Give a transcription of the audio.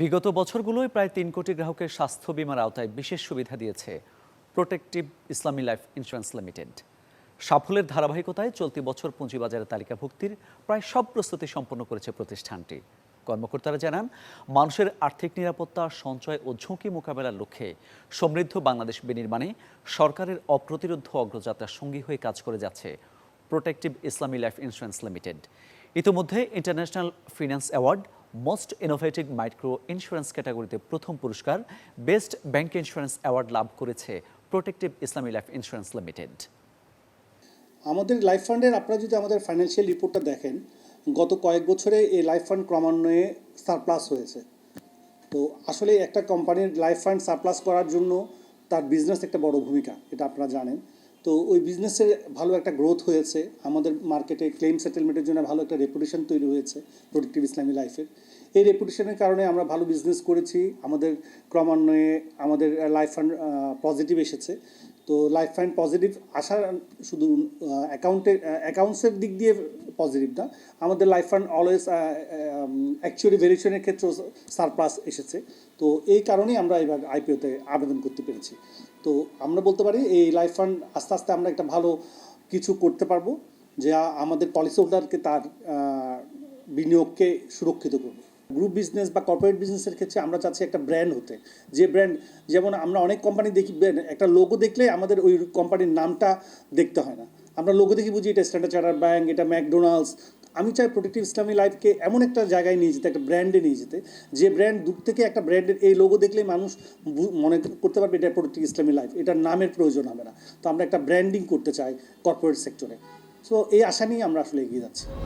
বিগত বছরগুলোয় প্রায় তিন কোটি গ্রাহকের স্বাস্থ্য বিমার আওতায় বিশেষ সুবিধা দিয়েছে protective Islami life insurance limited সাফল্যের ধারাবাহিকতায় চলতি বছর পুঁজিবাজারে তালিকাভুক্তির প্রায় সব প্রস্তুতি সম্পন্ন করেছে প্রতিষ্ঠানটি। কর্মকর্তারা জানান, মানুষের আর্থিক নিরাপত্তা, সঞ্চয় ও ঝুঁকি মোকাবেলার লক্ষ্যে সমৃদ্ধ বাংলাদেশ বিনির্মাণে সরকারের অপ্রতিরোধ অগ্রযাত্রার সঙ্গী হয়ে কাজ করে যাচ্ছে protective Islami life insurance limited ইতিমধ্যে international finance award most innovative micro insurance ক্যাটাগরিতে প্রথম পুরস্কার বেস্ট ব্যাংক ইন্স্যুরেন্স অ্যাওয়ার্ড লাভ করেছে protective Islami life insurance limited আমাদের লাইফ ফান্ডের আপনারা যদি আমাদের ফাইন্যান্সিয়াল রিপোর্টটা দেখেন, গত কয়েক বছরে এই লাইফ ফান্ড ক্রমান্বয়ে সারপ্লাস হয়েছে। তো আসলে একটা কোম্পানির লাইফ ফান্ড সারপ্লাস করার জন্য তার বিজনেস একটা বড় ভূমিকা, এটা আপনারা জানেন। তো ওই বিজনেসের ভালো একটা গ্রোথ হয়েছে। আমাদের মার্কেটে ক্লেম সেটেলমেন্টের জন্য ভালো একটা রেপুটেশন তৈরি হয়েছে প্রোডাক্টিভ ইসলামী লাইফের এই রেপুটেশনের কারণে আমরা ভালো বিজনেস করেছি। আমাদের ক্রমান্বয়ে আমাদের লাইফ ফান্ড পজিটিভ এসেছে। তো লাইফ ফান্ড পজিটিভ আসার শুধু অ্যাকাউন্টের অ্যাকাউন্টসের দিক দিয়ে পজিটিভ না আমাদের লাইফ ফান্ড অলওয়েজ অ্যাকচুয়ালি ভেরিয়েশনের ক্ষেত্রেও সারপ্লাস এসেছে। তো এই কারণেই আমরা এবার আইপিওতে আবেদন করতে পেরেছি। তো আমরা বলতে পারি, এই লাইফ ফান্ড আস্তে আস্তে আমরা একটা ভালো কিছু করতে পারব, যা আমাদের পলিসি হোল্ডারকে তার বিনিয়োগকে সুরক্ষিত করবে। গ্রুপ বিজনেস বা কর্পোরেট বিজনেসের ক্ষেত্রে আমরা চাচ্ছি একটা ব্র্যান্ড হতে। যে ব্র্যান্ড যেমন আমরা অনেক কোম্পানি দেখি একটা লোগো দেখলে আমাদের ওই কোম্পানির নামটা দেখতে হয় না। আমরা লোগো দেখি বুঝি এটা স্ট্যান্ডার্ড চার্টার ব্যাঙ্ক এটা ম্যাকডোনাল্ডস আমি চাই প্রোটেক্টিভ ইসলামী লাইফকে এমন একটা জায়গায় নিয়ে যেতে, একটা ব্র্যান্ডে নিয়ে যেতে, যে ব্র্যান্ড দূর থেকে একটা ব্র্যান্ডের এই লোগো দেখলে মানুষ মনে করতে পারবে এটা প্রোটেক্টিভ ইসলামী লাইফ এটার নামের প্রয়োজন হবে না। তো আমরা একটা ব্র্যান্ডিং করতে চাই কর্পোরেট সেক্টরে সো এই আশা নিয়ে আমরা আসলে এগিয়ে যাচ্ছি।